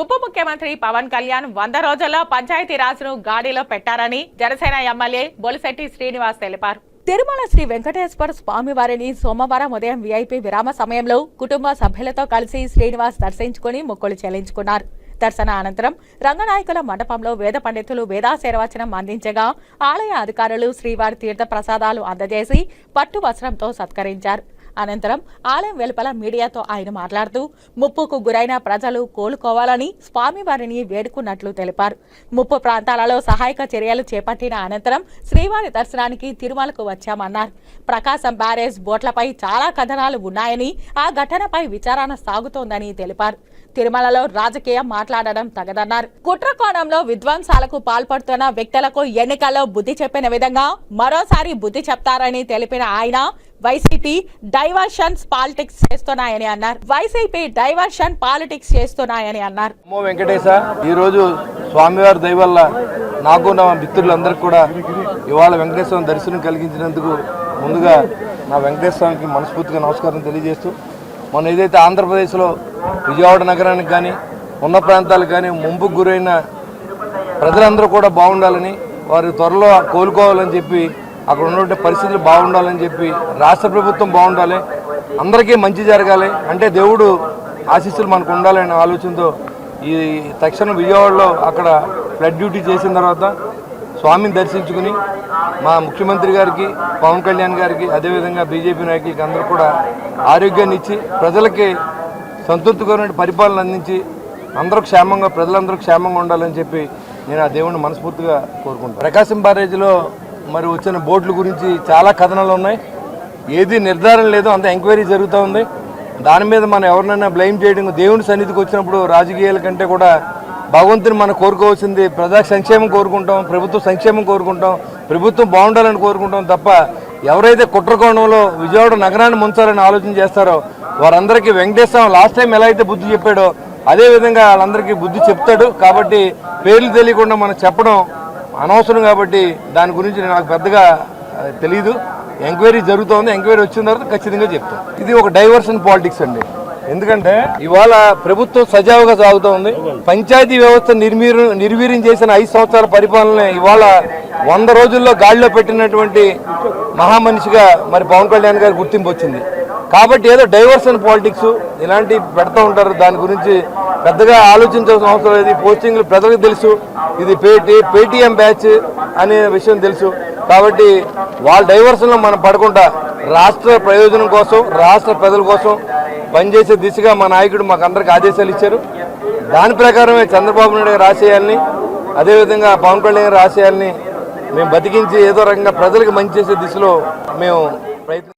ఉప ముఖ్యమంత్రి పవన్ కళ్యాణ్ వంద రోజుల్లో పంచాయతీరాజ్ను గాడిలో పెట్టారని జనసేన ఎమ్మెల్యే బొలిశెట్టి శ్రీనివాస్ తెలిపారు. తిరుమల శ్రీ వెంకటేశ్వర స్వామివారిని సోమవారం ఉదయం వీఐపీ విరామ సమయంలో కుటుంబ సభ్యులతో కలిసి శ్రీనివాస్ దర్శించుకుని మొక్కులు చెల్లించుకున్నారు. దర్శన అనంతరం రంగనాయకుల మండపంలో వేద పండితులు వేదాశీర్వచనం అందించగా ఆలయ అధికారులు శ్రీవారి తీర్థ ప్రసాదాలు అందజేసి పట్టు వస్త్రంతో సత్కరించారు. అనంతరం ఆలయం వెలుపల మీడియాతో ఆయన మాట్లాడుతూ ముప్పుకు గురైన ప్రజలు కోలుకోవాలని స్వామివారిని వేడుకున్నట్లు తెలిపారు. ముప్పు ప్రాంతాలలో సహాయక చర్యలు చేపట్టిన అనంతరం శ్రీవారి దర్శనానికి తిరుమలకు వచ్చామన్నారు. ప్రకాశం బ్యారేజ్ బోట్లపై చాలా కథనాలు ఉన్నాయని ఆ ఘటనపై విచారణ సాగుతోందని తెలిపారు. తిరుమలలో రాజకీయం మాట్లాడడం తగదన్నారు. కుట్రకోణంలో విధ్వంసాలకు పాల్పడుతున్న వ్యక్తులకు ఎన్నికల్లో బుద్ధి చెప్పిన విధంగా మరోసారి బుద్ధి చెప్తారని తెలిపిన ఆయన వైసీపీ డైవర్షన్స్ పాలిటిక్స్ చేస్తున్నాయని అన్నారు. వైసీపీ డైవర్షన్ పాలిటిక్స్ చేస్తున్నాయని అన్నారు. అమ్మో వెంకటేశ ఈరోజు స్వామివారి దయ వల్ల నాకు నా మిత్రులందరికీ కూడా ఇవాళ వెంకటేశ్వరం దర్శనం కలిగించినందుకు ముందుగా నా వెంకటేశ్వరానికి మనస్ఫూర్తిగా నమస్కారం తెలియజేస్తూ మనం ఏదైతే ఆంధ్రప్రదేశ్లో విజయవాడ నగరానికి కానీ ఉన్న ప్రాంతాలకు కానీ ముంపుకు గురైన ప్రజలందరూ కూడా బాగుండాలని వారు త్వరలో కోలుకోవాలని చెప్పి అక్కడ ఉన్నటువంటి పరిస్థితులు బాగుండాలని చెప్పి రాష్ట్ర ప్రభుత్వం బాగుండాలి అందరికీ మంచి జరగాలి అంటే దేవుడు ఆశీస్సులు మనకు ఉండాలనే ఆలోచనతో ఈ తక్షణం విజయవాడలో అక్కడ ఫ్లడ్ డ్యూటీ చేసిన తర్వాత స్వామిని దర్శించుకుని మా ముఖ్యమంత్రి గారికి పవన్ కళ్యాణ్ గారికి అదేవిధంగా బీజేపీ నాయకులకి అందరూ కూడా ఆరోగ్యాన్ని ఇచ్చి ప్రజలకి సంతృప్తికరమైన పరిపాలన అందించి అందరూ క్షేమంగా ప్రజలందరూ క్షేమంగా ఉండాలని చెప్పి నేను ఆ దేవుణ్ణి మనస్ఫూర్తిగా కోరుకుంటాను ప్రకాశం బ్యారేజ్లో మరి వచ్చిన బోట్ల గురించి చాలా కథనాలు ఉన్నాయి. ఏది నిర్ధారణ లేదు అంత ఎంక్వైరీ జరుగుతూ ఉంది. దాని మీద మనం ఎవరినైనా బ్లేమ్ చేయడం దేవుని సన్నిధికి వచ్చినప్పుడు రాజకీయాల కంటే కూడా భగవంతుని మనం కోరుకోవాల్సింది ప్రజా సంక్షేమం కోరుకుంటాం ప్రభుత్వ సంక్షేమం కోరుకుంటాం ప్రభుత్వం బాగుండాలని కోరుకుంటాం తప్ప ఎవరైతే కుట్రకోణంలో విజయవాడ నగరాన్ని ముంచాలని ఆలోచన చేస్తారో వారందరికీ వెంకటేశ్వరం లాస్ట్ టైం ఎలా అయితే బుద్ధి చెప్పాడో అదే విధంగా వాళ్ళందరికీ బుద్ధి చెప్తాడు. కాబట్టి పేర్లు తెలియకుండా మనం చెప్పడం అనవసరం కాబట్టి దాని గురించి నాకు పెద్దగా తెలియదు తెలీదు. ఎంక్వైరీ జరుగుతోంది. ఎంక్వైరీ వచ్చిన తర్వాత ఖచ్చితంగా చెప్తాం ఇది ఒక డైవర్షన్ పాలిటిక్స్ అండి. ఎందుకంటే ఇవాళ ప్రభుత్వం సజావుగా సాగుతోంది. పంచాయతీ వ్యవస్థ నిర్వీర్యం నిర్వీర్యం చేసిన ఐదు సంవత్సరాల పరిపాలన ఇవాళ వంద రోజుల్లో గాడిలో పెట్టినటువంటి మహామనిషిగా మరి పవన్ కళ్యాణ్ గారి గుర్తింపు వచ్చింది. కాబట్టి ఏదో డైవర్షన్ పాలిటిక్స్ ఇలాంటివి పెడతా ఉంటారు. దాని గురించి పెద్దగా ఆలోచించాల్సిన అవసరం లేదు. పోస్టింగ్లు ప్రజలకు తెలుసు. ఇది పేటీ పేటీఎం బ్యాచ్ అనే విషయం తెలుసు. కాబట్టి వాళ్ళ డైవర్షన్లో మనం పడకుండా రాష్ట్ర ప్రయోజనం కోసం రాష్ట్ర ప్రజల కోసం పనిచేసే దిశగా మా నాయకుడు మాకు అందరికి ఆదేశాలు ఇచ్చారు. దాని ప్రకారమే చంద్రబాబు నాయుడు గారు ఆశయాల్ని అదేవిధంగా పవన్ కళ్యాణ్ గారి ఆశయాల్ని మేము బతికించి ఏదో రకంగా ప్రజలకు మంచి చేసే దిశలో మేము ప్రయత్నం